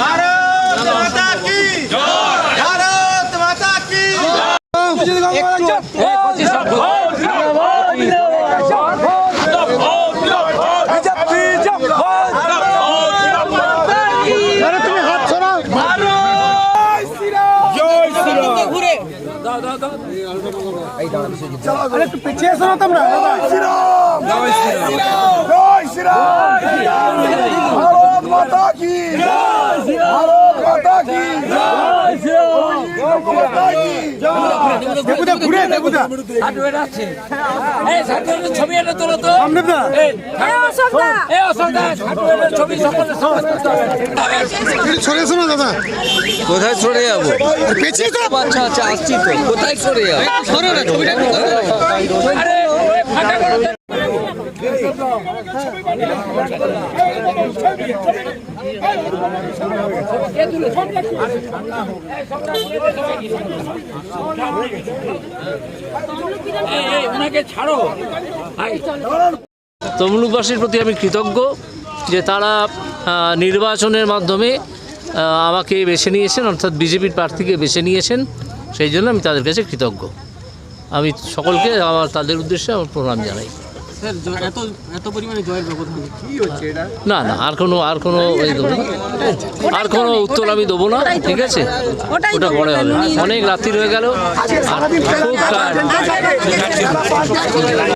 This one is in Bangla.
ভারত মাতা কি জয় জয় শ্রীরাম। ভারত মাতা কি ভারত মাতা কি মাতা কি দেবুদা ঘুরে দেবুদা এই সার্টিফিকেটের ছবি এনে তোলো তো ছবি সকলে সরে দাদা কোথায় সরে যাব আচ্ছা আচ্ছা আসছি তো কোথায় সরে যাব তো। এই, এই, তমলুকবাসীর প্রতি আমি কৃতজ্ঞ যে তারা নির্বাচনের মাধ্যমে আমাকে বেছে নিয়েছেন, অর্থাৎ বিজেপির প্রার্থীকে বেছে নিয়েছেন। সেই জন্য আমি তাদের কাছে কৃতজ্ঞ। আমি সকলকে আমার, তাদের উদ্দেশ্যে আমার প্রণাম জানাই। না না আর কোনো আর কোনো ওই দেবো আর কোনো উত্তর আমি দেবো না ঠিক আছে? ওটা পরে হবে। অনেক রাত্রি হয়ে গেল। আর খুব tired।